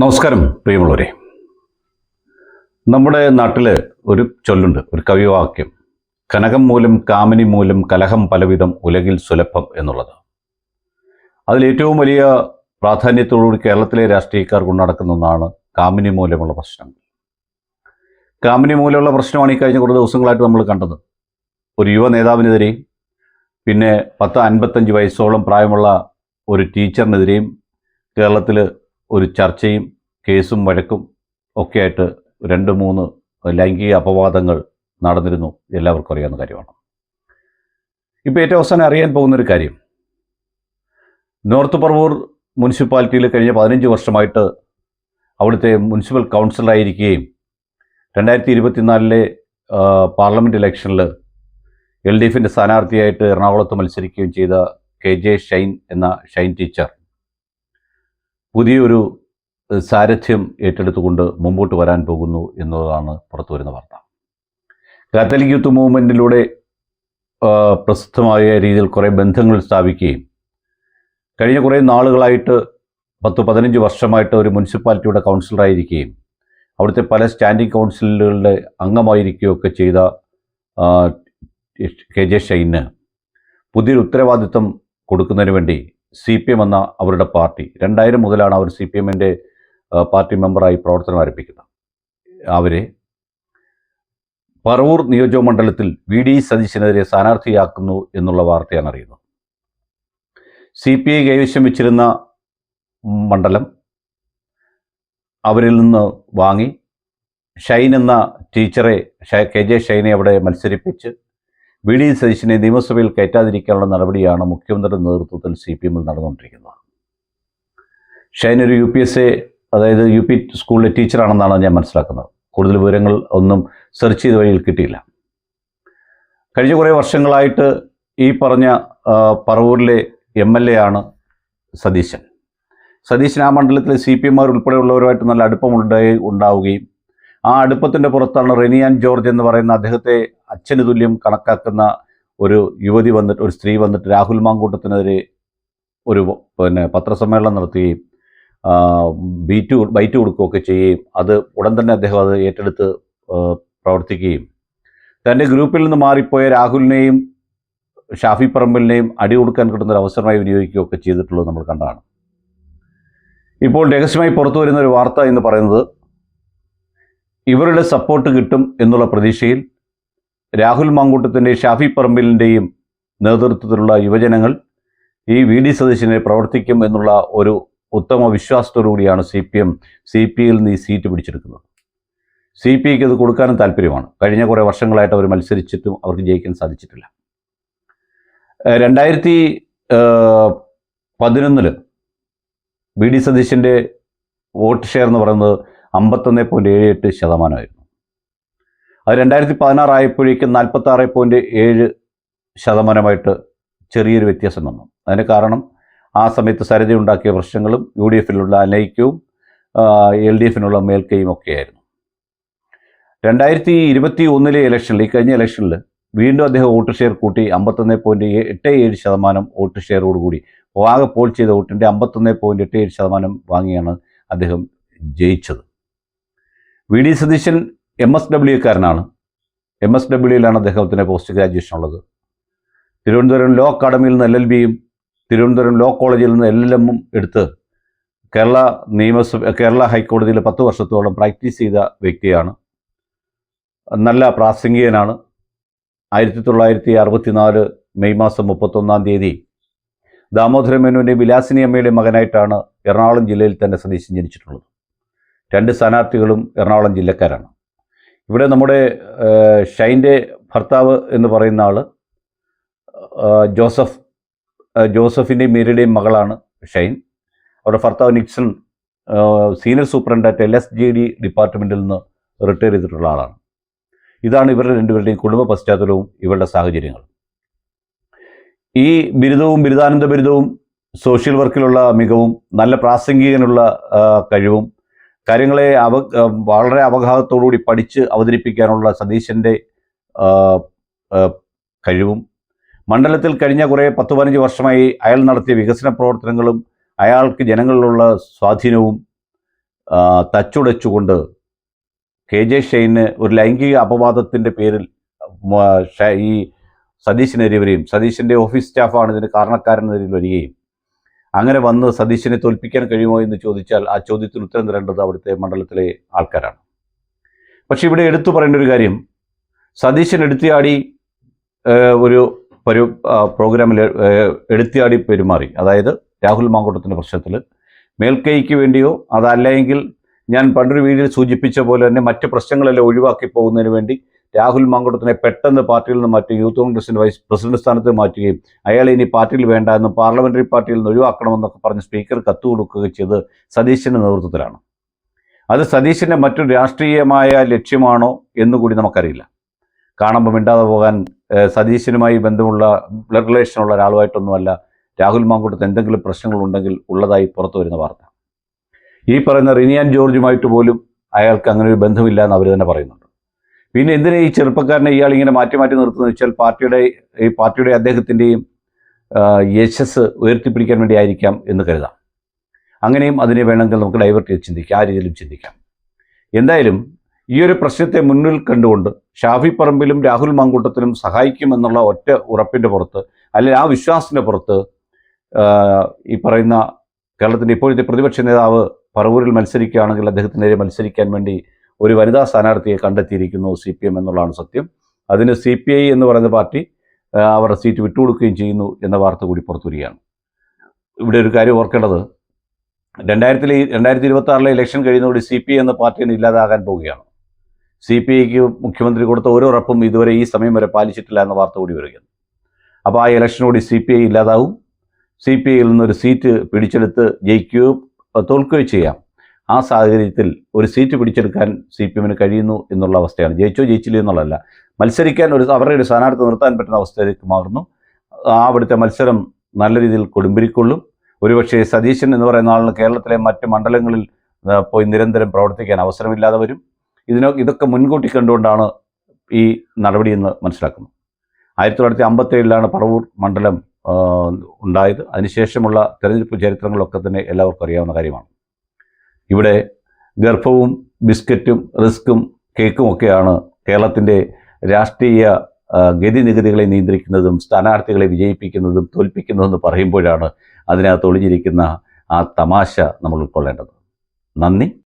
നമസ്കാരം പ്രിയമുള്ളവരെ. നമ്മുടെ നാട്ടിൽ ഒരു ചൊല്ലുണ്ട് ഒരു കവിവാക്യം. കനകം മൂലം കാമിനി മൂലം കലഹം പലവിധം ഉലകിൽ സുലഭം എന്നുള്ളത്. അതിലേറ്റവും വലിയ പ്രാധാന്യത്തോടുകൂടി കേരളത്തിലെ രാഷ്ട്രീയക്കാർ കൊണ്ടുനടക്കുന്ന ഒന്നാണ് കാമിനി മൂലമുള്ള പ്രശ്നങ്ങൾ. കാമിനി മൂലമുള്ള പ്രശ്നമാണ് ഈ കഴിഞ്ഞ കുറേ ദിവസങ്ങളായിട്ട് നമ്മൾ കണ്ടത്. ഒരു യുവ നേതാവിനെതിരെയും പിന്നെ പത്ത് അൻപത്തഞ്ച് വയസ്സോളം പ്രായമുള്ള ഒരു ടീച്ചറിനെതിരെയും കേരളത്തിൽ ഒരു ചർച്ചയും കേസും വഴക്കും ഒക്കെ ആയിട്ട് രണ്ട് മൂന്ന് ലൈംഗിക അപവാദങ്ങൾ നടന്നിരുന്നു. എല്ലാവർക്കും അറിയാവുന്ന കാര്യമാണ്. ഇപ്പോൾ ഏറ്റവും അവസാനം അറിയാൻ പോകുന്നൊരു കാര്യം. നോർത്ത് പറവൂർ മുനിസിപ്പാലിറ്റിയിൽ കഴിഞ്ഞ പതിനഞ്ച് വർഷമായിട്ട് അവിടുത്തെ മുനിസിപ്പൽ കൗൺസിലറായിരിക്കുകയും രണ്ടായിരത്തി ഇരുപത്തിനാലിലെ പാർലമെന്റ് ഇലക്ഷനിൽ എൽ ഡി എഫിന്റെ സ്ഥാനാർത്ഥിയായിട്ട് എറണാകുളത്ത് മത്സരിക്കുകയും ചെയ്ത കെ ജെ ഷൈൻ എന്ന ഷൈൻ ടീച്ചർ പുതിയൊരു സാരഥ്യം ഏറ്റെടുത്തുകൊണ്ട് മുമ്പോട്ട് വരാൻ പോകുന്നു എന്നതാണ് പുറത്തു വരുന്ന വാർത്ത. കാത്തലിക് യൂത്ത് മൂവ്മെന്റിലൂടെ പ്രസിദ്ധമായ രീതിയിൽ കുറേ ബന്ധങ്ങൾ സ്ഥാപിക്കുകയും കഴിഞ്ഞ കുറേ നാളുകളായിട്ട് പത്ത് പതിനഞ്ച് വർഷമായിട്ട് ഒരു മുനിസിപ്പാലിറ്റിയുടെ കൗൺസിലറായിരിക്കുകയും അവിടുത്തെ പല സ്റ്റാൻഡിംഗ് കൗൺസിലുകളുടെ അംഗമായിരിക്കുകയൊക്കെ ചെയ്ത കെ ജെ ഷൈന് പുതിയൊരു ഉത്തരവാദിത്വം കൊടുക്കുന്നതിന് വേണ്ടി സി പി എം എന്ന അവരുടെ പാർട്ടി. രണ്ടായിരം മുതലാണ് അവർ സി പി എമ്മിന്റെ പാർട്ടി മെമ്പറായി പ്രവർത്തനം ആരംഭിക്കുന്നത്. അവരെ പറവൂർ നിയോജക മണ്ഡലത്തിൽ വി ഡി സതീശനെതിരെ സ്ഥാനാർത്ഥിയാക്കുന്നു എന്നുള്ള വാർത്തയാണ് അറിയുന്നത്. സി പി ഐ കൈവശം വെച്ചിരുന്ന മണ്ഡലം അവരിൽ നിന്ന് വാങ്ങി. ഷൈൻ എന്ന ടീച്ചറെ കെ ജെ ഷൈനെ അവിടെ മത്സരിപ്പിച്ച് വി ഡി സതീശനെ നിയമസഭയിൽ കയറ്റാതിരിക്കാനുള്ള നടപടിയാണ് മുഖ്യമന്ത്രിയുടെ നേതൃത്വത്തിൽ സി പി എമ്മിൽ നടന്നുകൊണ്ടിരിക്കുന്നത്. ഷൈൻ ഒരു യു പി എസ് എ അതായത് യു പി സ്കൂളിലെ ടീച്ചറാണെന്നാണ് ഞാൻ മനസ്സിലാക്കുന്നത്. കൂടുതൽ വിവരങ്ങൾ ഒന്നും സെർച്ച് ചെയ്ത വഴിയിൽ കിട്ടിയില്ല. കഴിഞ്ഞ കുറേ വർഷങ്ങളായിട്ട് ഈ പറഞ്ഞ പറവൂരിലെ എം എൽ എ ആണ് സതീശൻ. സതീശൻ ആ മണ്ഡലത്തിലെ സി പി എമ്മാർ ഉൾപ്പെടെയുള്ളവരുമായിട്ട് നല്ല അടുപ്പമുണ്ടായി ഉണ്ടാവുകയും ആ അടുപ്പത്തിന്റെ പുറത്താണ് റെനിയാൻ ജോർജ് എന്ന് പറയുന്ന അദ്ദേഹത്തെ അച്ഛന് തുല്യം കണക്കാക്കുന്ന ഒരു യുവതി വന്നിട്ട് ഒരു സ്ത്രീ വന്നിട്ട് രാഹുൽ മാങ്കൂട്ടത്തിനെതിരെ ഒരു പിന്നെ പത്രസമ്മേളനം നടത്തുകയും ബീറ്റ് ബൈറ്റ് കൊടുക്കുകയൊക്കെ ചെയ്യുകയും അത് ഉടൻ തന്നെ അദ്ദേഹം അത് ഏറ്റെടുത്ത് പ്രവർത്തിക്കുകയും. തന്റെ ഗ്രൂപ്പിൽ നിന്ന് മാറിപ്പോയ രാഹുലിനെയും ഷാഫി പറമ്പലിനെയും അടി കൊടുക്കാൻ കിട്ടുന്ന ഒരു അവസരമായി വിനിയോഗിക്കുകയൊക്കെ ചെയ്തിട്ടുള്ളത് നമ്മൾ കണ്ടാണ് ഇപ്പോൾ രഹസ്യമായി പുറത്തു വരുന്ന ഒരു വാർത്ത എന്ന് പറയുന്നത് ഇവരുടെ സപ്പോർട്ട് കിട്ടും എന്നുള്ള പ്രതീക്ഷയിൽ രാഹുൽ മാങ്കൂട്ടത്തിന്റെയും ഷാഫി പറമ്പിലിന്റെയും നേതൃത്വത്തിലുള്ള യുവജനങ്ങൾ ഈ വി ഡി സതീശനെ പ്രവർത്തിക്കും എന്നുള്ള ഒരു ഉത്തമ വിശ്വാസത്തോടു കൂടിയാണ് C P M C P യിൽ നിന്ന് ഈ സീറ്റ് പിടിച്ചെടുക്കുന്നത്. സി പി ഐക്ക് അത് കൊടുക്കാനും താല്പര്യമാണ്. കഴിഞ്ഞ കുറേ വർഷങ്ങളായിട്ട് അവർ മത്സരിച്ചിട്ടും അവർക്ക് ജയിക്കാൻ സാധിച്ചിട്ടില്ല. രണ്ടായിരത്തി പതിനൊന്നിൽ വി ഡി സതീശന്റെ വോട്ട് ഷെയർ എന്ന് പറയുന്നത് അമ്പത്തൊന്ന് പോയിന്റ് ഏഴ് എട്ട് ശതമാനമായിരുന്നു. അത് രണ്ടായിരത്തി പതിനാറായപ്പോഴേക്കും നാൽപ്പത്തി ആറ് പോയിന്റ് ഏഴ് ശതമാനമായിട്ട് ചെറിയൊരു വ്യത്യാസം വന്നു. അതിന് കാരണം ആ സമയത്ത് സരിത ഉണ്ടാക്കിയ പ്രശ്നങ്ങളും യു ഡി എഫിലുള്ള അനൈക്യവും എൽ ഡി എഫിനുള്ള മേൽക്കൈയും ഒക്കെയായിരുന്നു. രണ്ടായിരത്തി ഇരുപത്തി ഒന്നിലെ ഇലക്ഷനിൽ ഈ കഴിഞ്ഞ ഇലക്ഷനിൽ വീണ്ടും അദ്ദേഹം വോട്ട് ഷെയർ കൂട്ടി അമ്പത്തൊന്ന് പോയിന്റ് എട്ട് ഏഴ് ശതമാനം വോട്ട് ഷെയറോടുകൂടി വാഗ പോൾ ചെയ്ത വോട്ടിന്റെ അമ്പത്തൊന്ന് പോയിന്റ് എട്ട് ഏഴ് ശതമാനം വാങ്ങിയാണ് അദ്ദേഹം ജയിച്ചത്. V D Satheesan M S ഡബ്ല്യുക്കാരനാണ് M S ഡബ്ല്യുയിലാണ് അദ്ദേഹത്തിന് പോസ്റ്റ് ഗ്രാജുവേഷൻ ഉള്ളത്. തിരുവനന്തപുരം ലോ അക്കാഡമിയിൽ നിന്ന് എൽ എൽ ബിയും തിരുവനന്തപുരം ലോ കോളേജിൽ നിന്ന് എൽ എൽ എമ്മും എടുത്ത് കേരള നിയമസഭ കേരള ഹൈക്കോടതിയിൽ പത്ത് വർഷത്തോളം പ്രാക്ടീസ് ചെയ്ത വ്യക്തിയാണ്. നല്ല പ്രാസംഗികനാണ്. ആയിരത്തി തൊള്ളായിരത്തി അറുപത്തിനാല് മെയ് മാസം മുപ്പത്തൊന്നാം തീയതി ദാമോദര മേനോന്റെ വിലാസിനി അമ്മയുടെ മകനായിട്ടാണ് എറണാകുളം ജില്ലയിൽ തന്നെ സതീശൻ ജനിച്ചിട്ടുള്ളത്. രണ്ട് സ്ഥാനാർത്ഥികളും എറണാകുളം ജില്ലക്കാരാണ്. ഇവിടെ നമ്മുടെ ഷൈന്റെ ഭർത്താവ് എന്ന് പറയുന്ന ആൾ ജോസഫ് ജോസഫിന്റെ ജോസഫിന്റെയും മീരയുടെയും മകളാണ് ഷൈൻ. അവരുടെ ഭർത്താവ് നിക്സൺ സീനിയർ സൂപ്രണ്ടായിട്ട് എൽ എസ് ജി ഡി ഡിപ്പാർട്ട്മെന്റിൽ നിന്ന് റിട്ടയർ ചെയ്തിട്ടുള്ള ആളാണ്. ഇതാണ് ഇവരുടെ രണ്ടുപേരുടെയും കുടുംബ പശ്ചാത്തലവും ഇവരുടെ സാഹചര്യങ്ങളും. ഈ ബിരുദവും ബിരുദാനന്ദ ബിരുദവും സോഷ്യൽ വർക്കിലുള്ള മികവും നല്ല പ്രാസംഗികനുള്ള കഴിവും കാര്യങ്ങളെ അവ വളരെ അവഗാഹത്തോടുകൂടി പഠിച്ച് അവതരിപ്പിക്കാനുള്ള സതീശന്റെ കഴിവും. മണ്ഡലത്തിൽ കഴിഞ്ഞ കുറേ പത്ത് പതിനഞ്ച് വർഷമായി അയാൾ നടത്തിയ വികസന പ്രവർത്തനങ്ങളും അയാൾക്ക് ജനങ്ങളിലുള്ള സ്വാധീനവും തച്ചുടച്ചുകൊണ്ട് കെ ജെ ഷെയ്ന് ഒരു ലൈംഗിക അപവാദത്തിന്റെ പേരിൽ ഈ സതീശിനെതിരെ വരികയും സതീശിന്റെ ഓഫീസ് സ്റ്റാഫാണ് ഇതിന് കാരണക്കാരനെതിരെ വരികയും അങ്ങനെ വന്ന് സതീശിനെ തോൽപ്പിക്കാൻ കഴിയുമോ എന്ന് ചോദിച്ചാൽ ആ ചോദ്യത്തിന് ഉത്തരം തരേണ്ടത് അവിടുത്തെ മണ്ഡലത്തിലെ ആൾക്കാരാണ്. പക്ഷെ ഇവിടെ എടുത്തു പറയേണ്ട ഒരു കാര്യം സതീശൻ എടുത്തിയാടി ഒരു പരു പ്രോഗ്രാമിൽ എടുത്തിയാടി പെരുമാറി. അതായത് രാഹുൽ മാങ്കൂട്ടത്തിന്റെ പ്രശ്നത്തിൽ മേൽക്കൈക്ക് വേണ്ടിയോ അതല്ലെങ്കിൽ ഞാൻ പണ്ടൊരു വീഡിയോയിൽ സൂചിപ്പിച്ച പോലെ തന്നെ മറ്റ് പ്രശ്നങ്ങളെല്ലാം ഒഴിവാക്കി പോകുന്നതിന് വേണ്ടി രാഹുൽ മാങ്കൂട്ടത്തിനെ പെട്ടെന്ന് പാർട്ടിയിൽ നിന്ന് മാറ്റി യൂത്ത് കോൺഗ്രസിന്റെ വൈസ് പ്രസിഡന്റ് സ്ഥാനത്ത് മാറ്റുകയും അയാളെ ഇനി പാർട്ടിയിൽ വേണ്ട എന്ന് പാർലമെന്ററി പാർട്ടിയിൽ നിന്ന് ഒഴിവാക്കണമെന്നൊക്കെ പറഞ്ഞ് സ്പീക്കർ കത്ത് കൊടുക്കുകയും ചെയ്ത് സതീശന്റെ നേതൃത്വത്തിലാണ്. അത് സതീശന്റെ മറ്റൊരു രാഷ്ട്രീയമായ ലക്ഷ്യമാണോ എന്ന് കൂടി നമുക്കറിയില്ല. കാണുമ്പോൾ മിണ്ടാതെ പോകാൻ സതീശനുമായി ബന്ധമുള്ള ബ്ലഡ് റിലേഷനുള്ള ഒരാളുമായിട്ടൊന്നുമല്ല രാഹുൽ മാങ്കൂട്ടത്ത് എന്തെങ്കിലും പ്രശ്നങ്ങളുണ്ടെങ്കിൽ ഉള്ളതായി പുറത്തു വരുന്ന വാർത്ത. ഈ പറയുന്ന റിനിയാൻ ജോർജുമായിട്ട് പോലും അയാൾക്ക് അങ്ങനെ ഒരു ബന്ധമില്ല എന്ന് അവർ തന്നെ പറയുന്നുണ്ട്. പിന്നെ എന്തിനാ ഈ ചെറുപ്പക്കാരനെ ഇയാൾ ഇങ്ങനെ മാറ്റി മാറ്റി നിർത്തുന്നത്? വെച്ചാൽ പാർട്ടിയുടെ ഈ പാർട്ടിയുടെ അദ്ദേഹത്തിന്റെയും യശസ് ഉയർത്തിപ്പിടിക്കാൻ വേണ്ടി ആയിരിക്കാം എന്ന് കരുതാം. അങ്ങനെയും അതിനെ വേണമെങ്കിൽ നമുക്ക് ഡൈവേർട്ട് ചെയ്ത് ചിന്തിക്കാം. ആ രീതിയിലും ചിന്തിക്കാം. എന്തായാലും ഈ ഒരു പ്രശ്നത്തെ മുന്നിൽ കണ്ടുകൊണ്ട് ഷാഫി പറമ്പിലും രാഹുൽ മാങ്കൂട്ടത്തിലും സഹായിക്കുമെന്നുള്ള ഒറ്റ ഉറപ്പിന്റെ പുറത്ത് അല്ലെങ്കിൽ ആ വിശ്വാസത്തിന്റെ പുറത്ത് ഈ പറയുന്ന കേരളത്തിന്റെ ഇപ്പോഴത്തെ പ്രതിപക്ഷ നേതാവ് പറവൂരിൽ മത്സരിക്കുകയാണെങ്കിൽ അദ്ദേഹത്തിനെതിരെ മത്സരിക്കാൻ വേണ്ടി ഒരു വനിതാ സ്ഥാനാർത്ഥിയെ കണ്ടെത്തിയിരിക്കുന്നു സി പി എം എന്നുള്ളതാണ് സത്യം. അതിന് സി പി ഐ എന്ന് പറയുന്ന പാർട്ടി അവരുടെ സീറ്റ് വിട്ടുകൊടുക്കുകയും ചെയ്യുന്നു എന്ന വാർത്ത കൂടി പുറത്തു വരികയാണ് ഇവിടെ ഒരു കാര്യം ഓർക്കേണ്ടത്. രണ്ടായിരത്തിലെ രണ്ടായിരത്തി ഇരുപത്തി ആറിലെ ഇലക്ഷൻ കഴിയുന്നതോടെ സി പി ഐ എന്ന പാർട്ടിന് ഇല്ലാതാകാൻ പോവുകയാണ്. സി പി ഐക്ക് മുഖ്യമന്ത്രി കൊടുത്ത ഓരോ ഉറപ്പും ഇതുവരെ ഈ സമയം വരെ പാലിച്ചിട്ടില്ല എന്ന വാർത്ത കൂടി വരികയാണ്. അപ്പോൾ ആ ഇലക്ഷനോട് സി പി ഐ ഇല്ലാതാവും. സി പി ഐയിൽ നിന്നൊരു സീറ്റ് പിടിച്ചെടുത്ത് ജയിക്കുകയോ തോൽക്കുകയോ ചെയ്യാം. ആ സാഹചര്യത്തിൽ ഒരു സീറ്റ് പിടിച്ചെടുക്കാൻ സി പി എമ്മിന് കഴിയുന്നു എന്നുള്ള അവസ്ഥയാണ്. ജയിച്ചോ ജയിച്ചില്ല എന്നുള്ളതല്ല. മത്സരിക്കാൻ ഒരു അവരുടെ ഒരു സ്ഥാനാർത്ഥി നിർത്താൻ പറ്റുന്ന അവസ്ഥയിലേക്ക് മാറുന്നു. അവിടുത്തെ മത്സരം നല്ല രീതിയിൽ കൊടുമ്പിരിക്കൊള്ളും. ഒരുപക്ഷെ സതീശൻ എന്ന് പറയുന്ന ആളിന് കേരളത്തിലെ മറ്റ് മണ്ഡലങ്ങളിൽ പോയി നിരന്തരം പ്രവർത്തിക്കാൻ അവസരമില്ലാതെ വരും. ഇതിനോ ഇതൊക്കെ മുൻകൂട്ടി കണ്ടുകൊണ്ടാണ് ഈ നടപടിയെന്ന് മനസ്സിലാക്കുന്നു ആയിരത്തി തൊള്ളായിരത്തി അമ്പത്തേഴിലാണ് പറവൂർ മണ്ഡലം ഉണ്ടായത്. അതിനുശേഷമുള്ള തെരഞ്ഞെടുപ്പ് ചരിത്രങ്ങളൊക്കെ തന്നെ എല്ലാവർക്കും അറിയാവുന്ന കാര്യമാണ്. ഇവിടെ ഗർഭവും ബിസ്ക്കറ്റും റിസ്ക്കും കേക്കും ഒക്കെയാണ് കേരളത്തിന്റെ രാഷ്ട്രീയ ഗതി ഗതിനിഗതികളെ നിയന്ത്രിക്കുന്നതും സ്ഥാനാർത്ഥികളെ വിജയിപ്പിക്കുന്നതും തോൽപ്പിക്കുന്നതും എന്ന് പറയുമ്പോഴാണ് അതിനകത്ത് ഒളിഞ്ഞിരിക്കുന്ന ആ തമാശ നമ്മൾ ഉൾക്കൊള്ളേണ്ടത്. നന്ദി.